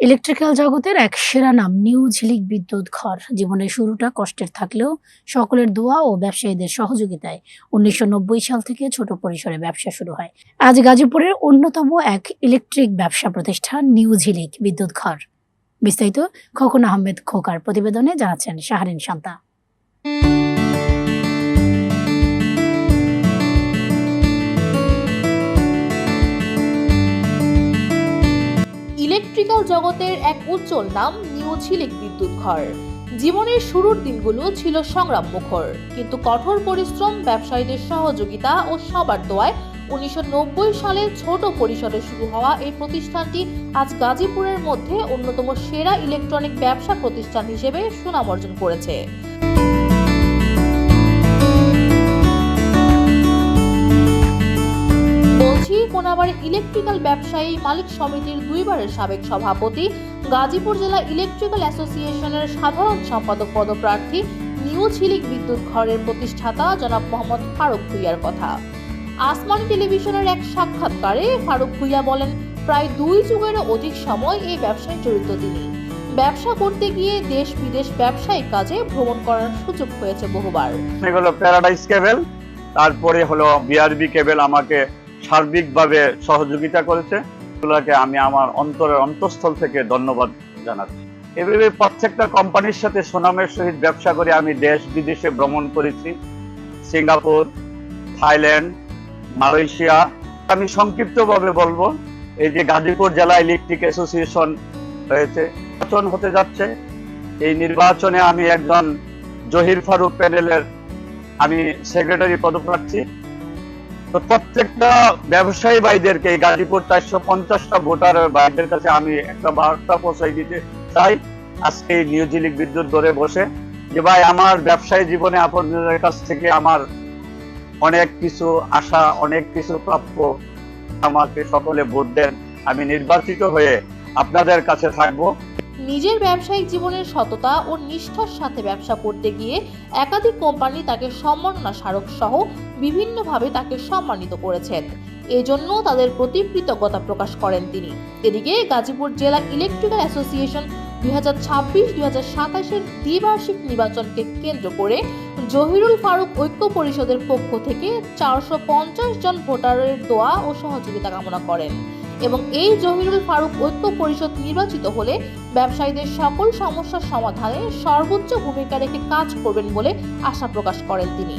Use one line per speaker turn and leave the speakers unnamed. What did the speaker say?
Electrical জগতের এক সেরা নাম নিউ ঝিলিক বিদ্যুৎ ঘর। জীবনের শুরুটা কষ্টের থাকলেও সকলের দোয়া ও ব্যবসায়ীদের সহযোগিতায় উনিশশো নব্বই সাল থেকে ছোট পরিসরে ব্যবসা শুরু হয়। আজ গাজীপুরের অন্যতম এক ইলেকট্রিক ব্যবসা প্রতিষ্ঠান নিউ ঝিলিক বিদ্যুৎ ঘর। বিস্তারিত খোকন আহমেদ খোকার প্রতিবেদনে জানাচ্ছেন শাহরিন শান্তা।
ইলেকট্রিক্যাল জগতের এক উজ্জ্বল নাম নিউ ঝিলিক বিদ্যুৎ ঘর। জীবনের শুরুর দিনগুলো ছিল সংগ্রাম মুখর, কিন্তু কঠোর পরিশ্রম, ব্যবসায়ীদের সহযোগিতা ও সবার দোয়ায় উনিশশো সালে ছোট পরিসরে শুরু হওয়া এই প্রতিষ্ঠানটি আজ গাজীপুরের মধ্যে অন্যতম সেরা ইলেকট্রনিক ব্যবসা প্রতিষ্ঠান হিসেবে সুনাম অর্জন করেছে। কোনাবাড়ি ইলেকট্রিক্যাল ব্যবসায়ী মালিক সমিতির দুইবারের সাবেক সভাপতি, গাজীপুর জেলা ইলেকট্রিক্যাল অ্যাসোসিয়েশনের সাধারণ সম্পাদক পদপ্রার্থী নিউ ঝিলিক বিদ্যুৎ ঘরের প্রতিষ্ঠাতা জনাব মোহাম্মদ ফারুক ভুইয়ার কথা। আসমানি টেলিভিশনের এক সাক্ষাৎকারে ফারুক ভুইয়া বলেন, প্রায় দুই যুগেরও অধিক সময় এই ব্যবসায় জড়িত তিনি। ব্যবসা করতে গিয়ে দেশ বিদেশ ব্যবসায়িক কাজে ভ্রমণ করার সুযোগ হয়েছে বহুবার।
হলো প্যারাডাইস কেবল তারপরে হলো বিআরবি কেবল আমাকে সার্বিকভাবে সহযোগিতা করেছে। এগুলোকে আমি আমার অন্তরের অন্তঃস্থল থেকে ধন্যবাদ জানাচ্ছি। এভাবে প্রত্যেকটা কোম্পানির সাথে সুনামের সহিত ব্যবসা করে আমি দেশ বিদেশে ভ্রমণ করেছি। Singapore, Thailand, Malaysia. আমি সংক্ষিপ্তভাবে বলব, এই যে গাজীপুর জেলা ইলেকট্রিক অ্যাসোসিয়েশন রয়েছে নির্বাচন হতে যাচ্ছে। এই নির্বাচনে আমি একজন জহির ফারুক প্যানেলের আমি সেক্রেটারি পদপ্রার্থী। তো প্রত্যেকটা ব্যবসায়ী ভাইদেরকে গাজীপুর চারশো পঞ্চাশটা ভোটার ভাইদের কাছে আমি একটা বার্তা পৌঁছাই দিতে চাই। আজকে এই নিউ জিলিক বিদ্যুৎ ধরে বসে যে, ভাই, আমার ব্যবসায়ী জীবনে আপনাদের কাছ থেকে আমার অনেক কিছু আশা, অনেক কিছু প্রাপ্য। আমাকে সকলে ভোট দেন। আমি নির্বাচিত হয়ে আপনাদের কাছে থাকব।
নিজের ব্যবসায়িক জীবনের সততা ও নিষ্ঠার সাথে ব্যবসা করতে গিয়ে একাধিক কোম্পানি তাকে সম্মাননা স্মারক সহ বিভিন্নভাবে তাকে সম্মানিত করেছেন। এজন্য তাদের প্রতি কৃতজ্ঞতা প্রকাশ করেন তিনি। এদিকে গাজীপুর জেলা ইলেকট্রিক্যাল অ্যাসোসিয়েশন দুই হাজার ছাব্বিশ, দুই হাজার সাতাশের দ্বিবার্ষিক নির্বাচনকে কেন্দ্র করে জহিরুল ফারুক ঐক্য পরিষদের পক্ষ থেকে চারশো পঞ্চাশ জন ভোটারের দোয়া ও সহযোগিতা কামনা করেন। এবং এই জহিরুল ফারুক ঐক্য পরিষদ নির্বাচিত হলে ব্যবসায়ীদের সকল সমস্যার সমাধানে সর্বোচ্চ ভূমিকা রেখে কাজ করবেন বলে আশা প্রকাশ করেন তিনি।